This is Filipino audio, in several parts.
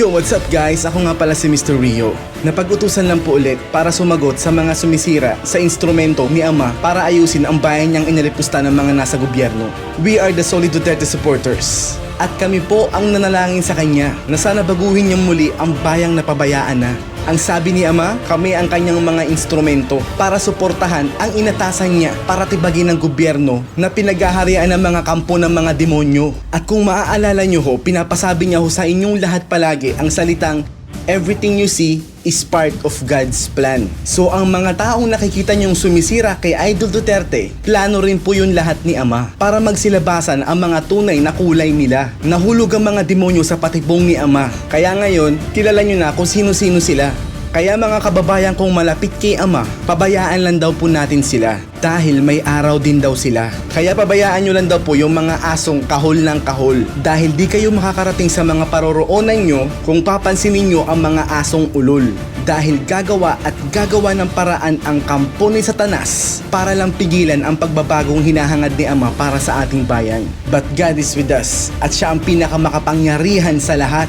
Yo, what's up guys? Ako nga pala si Mr. Rio. Napag-utusan lang po ulit para sumagot sa mga sumisira sa instrumento ni Ama para ayusin ang bayan niyang inalipusta ng mga nasa gobyerno. We are the Solid Duterte supporters. At kami po ang nanalangin sa kanya na sana baguhin niyang muli ang bayang napabayaan na. Ang sabi ni Ama, kami ang kanyang mga instrumento para suportahan ang inatasan niya para tibagin ng gobyerno na pinaghaharian ng mga kampo ng mga demonyo. At kung maaalala niyo ho, pinapasabi niya ho sa inyong lahat palagi ang salitang Everything you see is part of God's plan. So ang mga taong nakikita niyong sumisira kay Idol Duterte, plano rin po yun lahat ni Ama para magsilabasan ang mga tunay na kulay nila. Nahulog ang mga demonyo sa patibong ni Ama. Kaya ngayon, kilala niyo na kung sino-sino sila. Kaya mga kababayan kong malapit kay Ama, pabayaan lang daw po natin sila dahil may araw din daw sila. Kaya pabayaan nyo lang daw po yung mga asong kahol ng kahol dahil di kayo makakarating sa mga paroroonan nyo kung papansinin nyo ang mga asong ulol. Dahil gagawa at gagawa ng paraan ang kampo ni Satanas para lang pigilan ang pagbabagong hinahangad ni Ama para sa ating bayan. But God is with us at siya ang pinakamakapangyarihan sa lahat.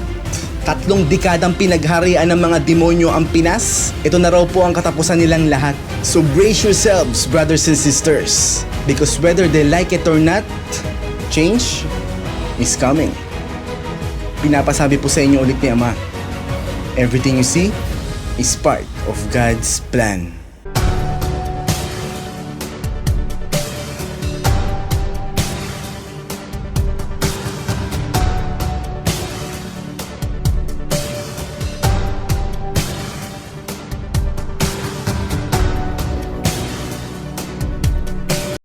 Tatlong dekadang pinagharian ng mga demonyo ang Pinas, ito na raw po ang katapusan nilang lahat. So brace yourselves, brothers and sisters. Because whether they like it or not, change is coming. Pinapasabi po sa inyo ulit ni Ama, everything you see is part of God's plan.